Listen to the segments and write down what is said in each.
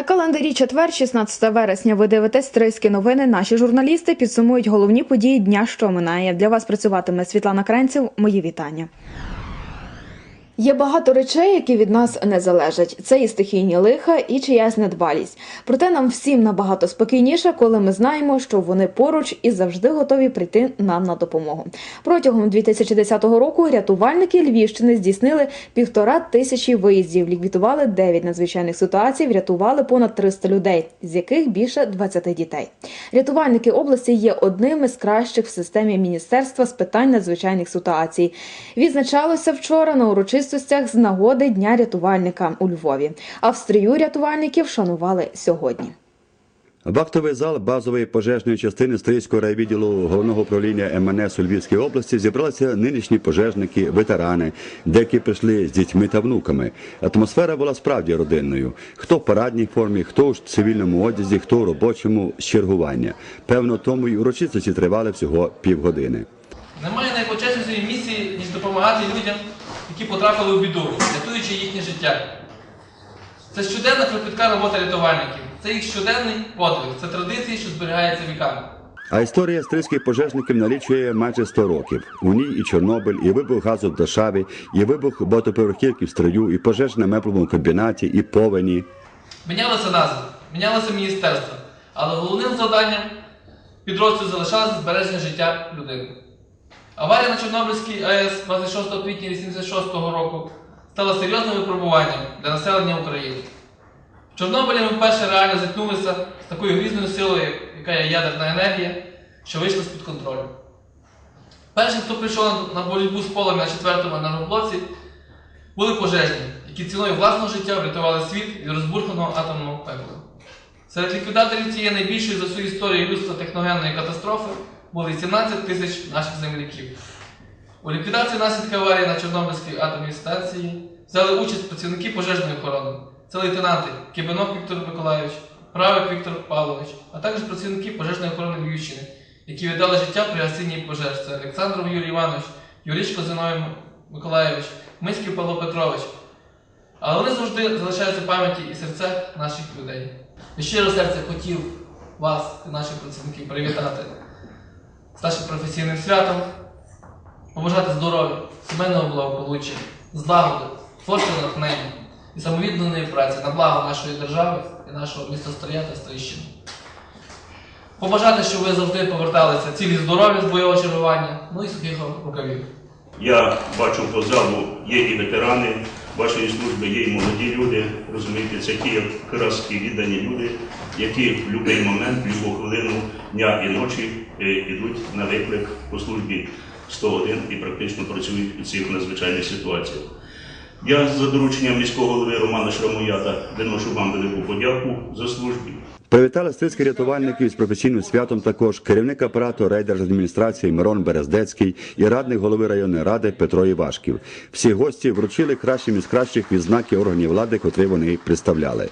На календарі четвер, 16 вересня, ви дивитесь Трийські новини. Наші журналісти підсумують головні події дня, що минає. Для вас працюватиме Світлана Кренців. Мої вітання. Є багато речей, які від нас не залежать. Це і стихійні лиха, і чиясь недбалість. Проте нам всім набагато спокійніше, коли ми знаємо, що вони поруч і завжди готові прийти нам на допомогу. Протягом 2010 року рятувальники Львівщини здійснили півтора тисячі виїздів, ліквідували 9 надзвичайних ситуацій, врятували понад 300 людей, з яких більше 20 дітей. Рятувальники області є одним із кращих в системі міністерства з питань надзвичайних ситуацій. Відзначалося вчора на урочистостях з нагоди Дня рятувальника у Львові. А в стрію рятувальників шанували сьогодні. В актовий зал базової пожежної частини Стрийського райвідділу головного управління МНС у Львівській області зібралися нинішні пожежники, ветерани, деякі прийшли з дітьми та внуками. Атмосфера була справді родинною. Хто в парадній формі, хто у цивільному одязі, хто у робочому з чергування. Певно, тому й урочистості тривали всього півгодини. Немає найпочеснішої місії, ніж допомагати людям, які потрапили у біду, рятуючи їхнє життя. Це щоденна кропітка робота рятувальників. Це їх щоденний подвиг, це традиції, що зберігаються віками. А історія стрийських пожежників налічує майже 100 років. У ній і Чорнобиль, і вибух газу в Дашаві, і вибух багатоповерхівки в строю, і пожежа на меблевому комбінаті, і повені. Мінялися назви, мінялося міністерство, але головним завданням підрозділу залишалося збереження життя людини. Аварія на Чорнобильській АЕС 26 квітня 1986 року стала серйозним випробуванням для населення України. В Чорнобилі ми вперше реально зіткнулися з такою грізною силою, яка є ядерна енергія, що вийшла з-під контролю. Першим, хто прийшов на- боротьбу з полем на четвертому енергоблоці, були пожежні, які ціною власного життя врятували світ від розбурханого атомного пекла. Серед ліквідаторів цієї найбільшої за всю історію людства техногенної катастрофи були 17 тисяч наших земляків. У ліквідації наслідків аварії на Чорнобильській атомній станції взяли участь працівники пожежної охорони. Це лейтенанти Кибинок Віктор Миколайович, Правик Віктор Павлович, а також працівники пожежної охорони Львівщини, які віддали життя при гасінні пожеж. Це Олександров Юрій Іванович, Юрічко Зиновій Миколайович, Мицьків Павло Петрович. Але вони завжди залишаються в пам'яті і серцях наших людей. І щиро серце хотів вас, наших працівників, привітати з нашим професійним святом, побажати здоров'я, сімейного благополуччя, злагоди, творчого натхнення і самовідданої праці на благо нашої держави і нашого міста Стрия та Стрийщини. Побажати, щоб ви завжди поверталися цілі здорові з бойового чергування, ну і сухих рукавів. Я бачу по залу є і ветерани вашої служби, є і молоді люди. Розумієте, це ті якраз і віддані люди, які в будь-який момент, в будь-яку хвилину дня і ночі е, йдуть на виклик по службі 101 і практично працюють у цих надзвичайних ситуаціях. Я за дорученням міського голови Романа Шрамоята виношу вам велику подяку за службу. Привітали стрийських рятувальників з професійним святом також керівник апарату райдержадміністрації Мирон Берездецький і радник голови районної ради Петро Івашків. Всі гості вручили кращим із кращих відзнаки органів влади, котрі вони представляли.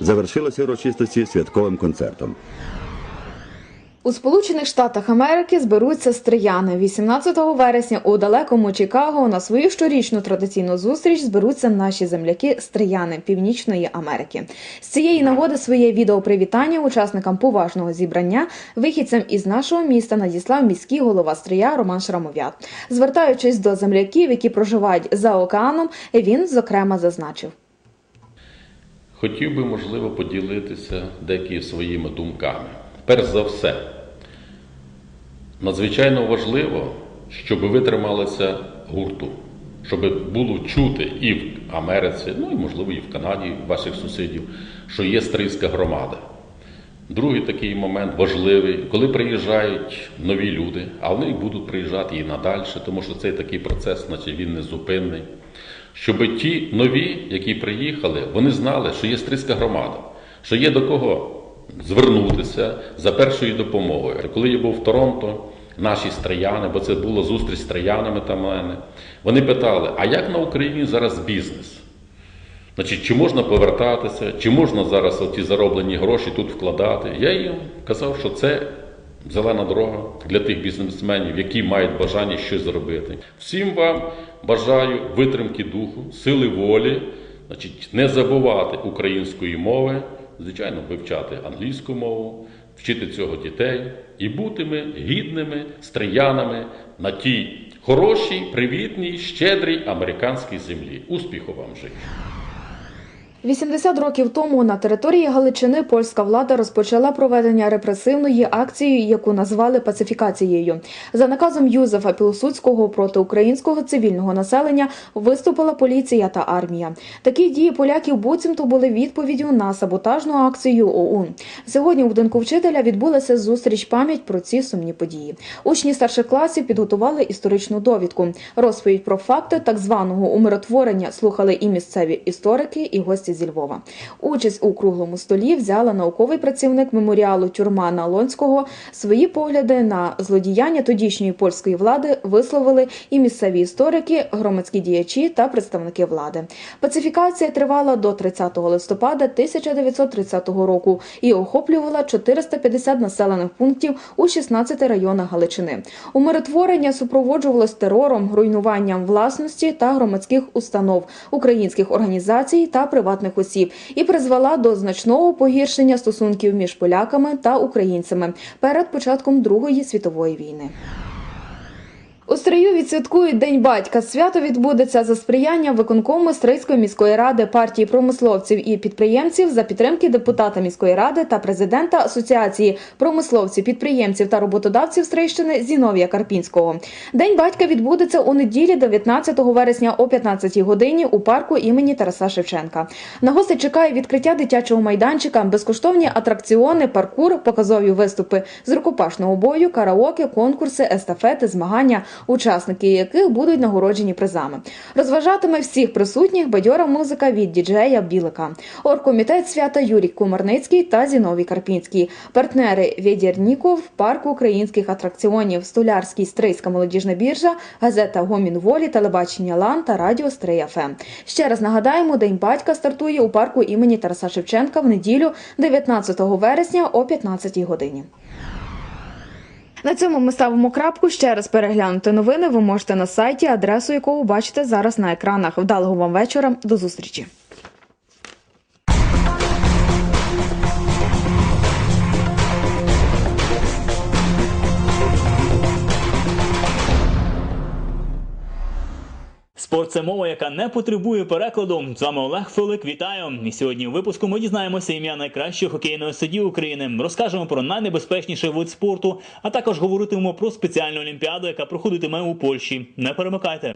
Завершилося урочистості святковим концертом. У Сполучених Штатах Америки зберуться стрияни. 18 вересня у далекому Чикаго на свою щорічну традиційну зустріч зберуться наші земляки стрияни Північної Америки. З цієї нагоди своє відеопривітання учасникам поважного зібрання вихідцям із нашого міста надіслав міський голова стрия Роман Шрамов'ят. Звертаючись до земляків, які проживають за океаном, він зокрема зазначив. Хотів би, можливо, поділитися деякими своїми думками. Перш за все, надзвичайно важливо, щоб ви трималися гурту, щоб було чути і в Америці, ну і можливо і в Канаді, ваших сусідів, що є стрийська громада. Другий такий момент важливий, коли приїжджають нові люди, а вони будуть приїжджати і надалі, тому що цей такий процес, наче він не зупинний. Щоб ті нові, які приїхали, вони знали, що є стрийська громада, що є до кого звернутися за першою допомогою. Коли я був в Торонто, наші стрияни, бо це була зустріч з троянами там у мене, вони питали: а як на Україні зараз бізнес? Значить, чи можна повертатися, чи можна зараз ті зароблені гроші тут вкладати? Я їм казав, що це зелена дорога для тих бізнесменів, які мають бажання щось зробити. Всім вам бажаю витримки духу, сили волі, значить, не забувати української мови, звичайно, вивчати англійську мову, вчити цього дітей і бути гідними стріянами на тій хорошій, привітній, щедрій американській землі. Успіху вам в житті! 80 років тому на території Галичини польська влада розпочала проведення репресивної акції, яку назвали пацифікацією. За наказом Юзефа Пілсудського проти українського цивільного населення виступила поліція та армія. Такі дії поляків буцімто були відповіддю на саботажну акцію ОУН. Сьогодні у будинку вчителя відбулася зустріч пам'ять про ці сумні події. Учні старших класів підготували історичну довідку. Розповідь про факти так званого умиротворення слухали і місцеві історики, і гості зі Львова. Участь у круглому столі взяла науковий працівник меморіалу Тюрма Налонського. Свої погляди на злодіяння тодішньої польської влади висловили і місцеві історики, громадські діячі та представники влади. Пацифікація тривала до 30 листопада 1930 року і охоплювала 450 населених пунктів у 16 районах Галичини. Умиротворення супроводжувалось терором, руйнуванням власності та громадських установ, українських організацій та приватних осіб і призвела до значного погіршення стосунків між поляками та українцями перед початком Другої світової війни. У Стрию відсвяткують День батька. Свято відбудеться за сприяння виконкому Стрийської міської ради, партії промисловців і підприємців за підтримки депутата міської ради та президента Асоціації промисловців, підприємців та роботодавців Стрийщини Зіновія Карпінського. День батька відбудеться у неділі 19 вересня о 15 годині у парку імені Тараса Шевченка. На гостей чекає відкриття дитячого майданчика, безкоштовні атракціони, паркур, показові виступи з рукопашного бою, караоке, конкурси, естафети, змагання учасники яких будуть нагороджені призами. Розважатиме всіх присутніх бадьора музика від діджея Білика. Оргкомітет свята Юрій Кумарницький та Зіновій Карпінський. Партнери Відірніков, парк українських атракціонів, Столярський Стрийська молодіжна біржа, газета Гомін Волі, телебачення Лан та радіо Стрия ФМ. Ще раз нагадаємо, День батька стартує у парку імені Тараса Шевченка в неділю 19 вересня о 15 годині. На цьому ми ставимо крапку. Ще раз переглянути новини ви можете на сайті, адресу якого бачите зараз на екранах. Вдалого вам вечора. До зустрічі. Спорт це мова, яка не потребує перекладу. З вами Олег Филик. Вітаю! І сьогодні у випуску ми дізнаємося ім'я найкращого хокейного судді України. Розкажемо про найнебезпечніший вид спорту, а також говоритимемо про спеціальну олімпіаду, яка проходитиме у Польщі. Не перемикайте.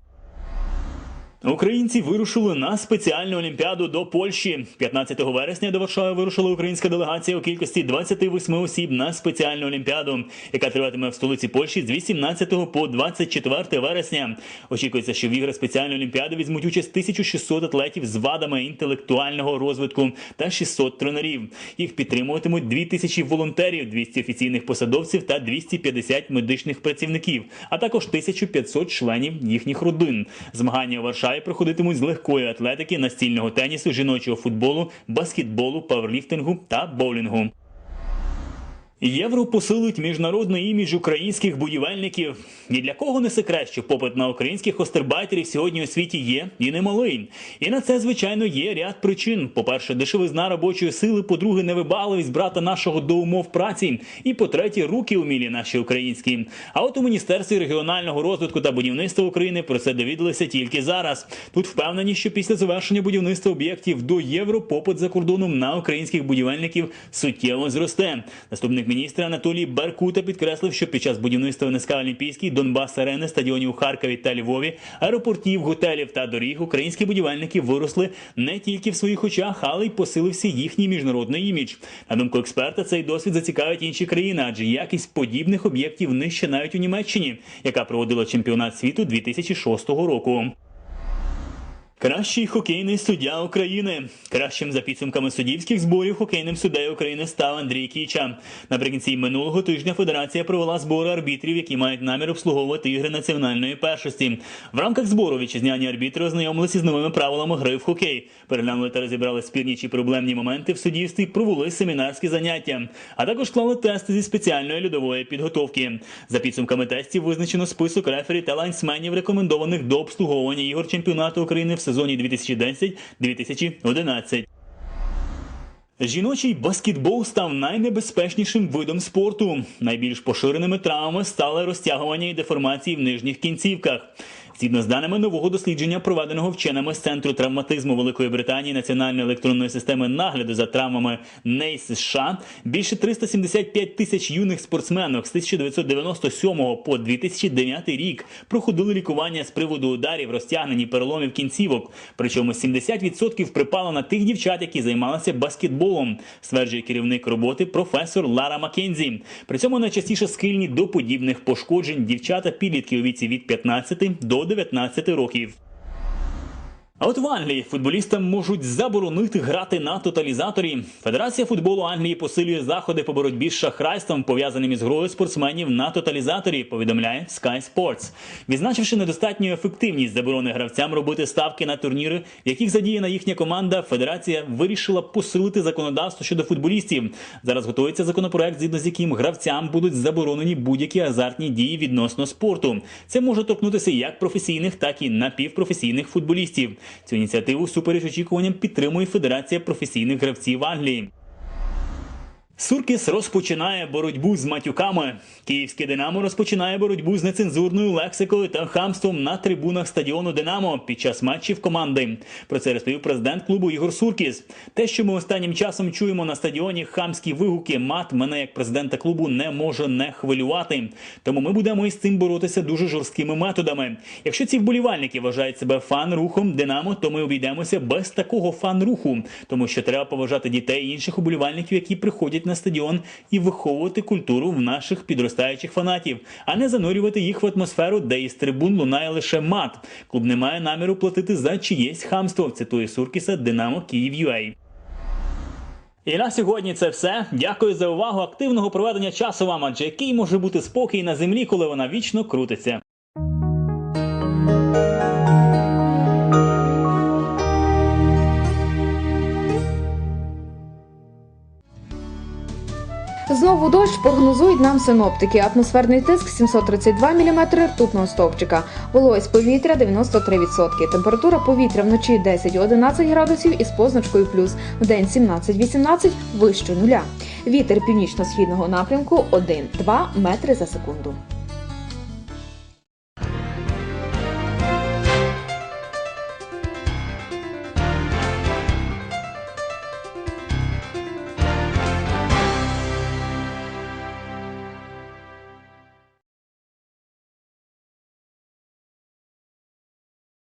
Українці вирушили на спеціальну олімпіаду до Польщі. 15 вересня до Варшави вирушила українська делегація у кількості 28 осіб на спеціальну олімпіаду, яка триватиме в столиці Польщі з 18 по 24 вересня. Очікується, що в ігри спеціальної олімпіади візьмуть участь 1600 атлетів з вадами інтелектуального розвитку та 600 тренерів. Їх підтримуватимуть 2000 волонтерів, 200 офіційних посадовців та 250 медичних працівників, а також 1500 членів їхніх родин. Змагання у Варшаві проходитимуть з легкої атлетики, настільного тенісу, жіночого футболу, баскетболу, паверліфтингу та боулінгу. Євро посилить міжнародний імідж українських будівельників. Ні для кого не секрет, що попит на українських остербайтерів сьогодні у світі є і немалий. І на це, звичайно, є ряд причин. По-перше, дешевизна робочої сили, по-друге, невибагливість брата нашого до умов праці. І по-третє, руки умілі наші українські. А от у Міністерстві регіонального розвитку та будівництва України про це довідалися тільки зараз. Тут впевнені, що після завершення будівництва об'єктів до євро попит за кордоном на українських будівельників суттєво зросте. Наступник міністра Анатолій Беркута підкреслив, що під час будівництва НСК Олімпійський, Донбас Арени, стадіонів у Харкові та Львові, аеропортів, готелів та доріг українські будівельники виросли не тільки в своїх очах, але й посилився їхній міжнародний імідж. На думку експерта, цей досвід зацікавить інші країни, адже якість подібних об'єктів нижче навіть у Німеччині, яка проводила чемпіонат світу 2006 року. Кращий хокейний суддя України. Кращим за підсумками суддівських зборів хокейним суддею України став Андрій Кіча. Наприкінці минулого тижня федерація провела збори арбітрів, які мають намір обслуговувати ігри національної першості. В рамках збору вітчизняні арбітри ознайомилися з новими правилами гри в хокей, переглянули та розібрали спірні чи проблемні моменти в суддівстві, провели семінарські заняття, а також клали тести зі спеціальної льодової підготовки. За підсумками тестів визначено список рефері та лайнсменів, рекомендованих до обслуговування ігор чемпіонату України в сезоні 2010-2011. Жіночий баскетбол став найнебезпечнішим видом спорту. Найбільш поширеними травмами стали розтягування і деформації в нижніх кінцівках. Згідно з даними нового дослідження, проведеного вченими з центру травматизму Великої Британії Національної електронної системи нагляду за травмами НЕЙС США, більше 375 тисяч юних спортсменок з 1997 по 2009 рік проходили лікування з приводу ударів, розтягнень і переломів кінцівок. Причому 70% припало на тих дівчат, які займалися баскетболом, стверджує керівник роботи професор Лара Маккензі. При цьому найчастіше схильні до подібних пошкоджень дівчата підлітки у віці від 15 до 19 років. А от в Англії футболістам можуть заборонити грати на тоталізаторі. Федерація футболу Англії посилює заходи по боротьбі з шахрайством, пов'язаним із грою спортсменів на тоталізаторі. Повідомляє Sky Sports. Відзначивши недостатню ефективність заборони гравцям робити ставки на турніри, в яких задіяна їхня команда, федерація вирішила посилити законодавство щодо футболістів. Зараз готується законопроект, згідно з яким гравцям будуть заборонені будь-які азартні дії відносно спорту. Це може торкнутися як професійних, так і напівпрофесійних футболістів. Цю ініціативу супереч очікуванням підтримує Федерація професійних гравців Англії. Суркіс розпочинає боротьбу з матюками. Київське Динамо розпочинає боротьбу з нецензурною лексикою та хамством на трибунах стадіону Динамо під час матчів команди. Про це розповів президент клубу Ігор Суркіс. Те, що ми останнім часом чуємо на стадіоні хамські вигуки, мат мене як президента клубу не може не хвилювати. Тому ми будемо із цим боротися дуже жорсткими методами. Якщо ці вболівальники вважають себе фан-рухом Динамо, то ми обійдемося без такого фан-руху, тому що треба поважати дітей і інших уболівальників, які приходять на стадіон, і виховувати культуру в наших підростаючих фанатів, а не занурювати їх в атмосферу, де із трибун лунає лише мат. Клуб не має наміру платити за чиєсь хамство. Цитує Суркіса Динамо Київ.UA. І на сьогодні це все. Дякую за увагу. Активного проведення часу вам, адже який може бути спокій на землі, коли вона вічно крутиться. Знову дощ прогнозують нам синоптики. Атмосферний тиск 732 мм ртутного стовпчика. Вологість повітря 93%. Температура повітря вночі 10-11 градусів із позначкою плюс. в день 17-18 вище нуля. Вітер північно-східного напрямку 1-2 метри за секунду.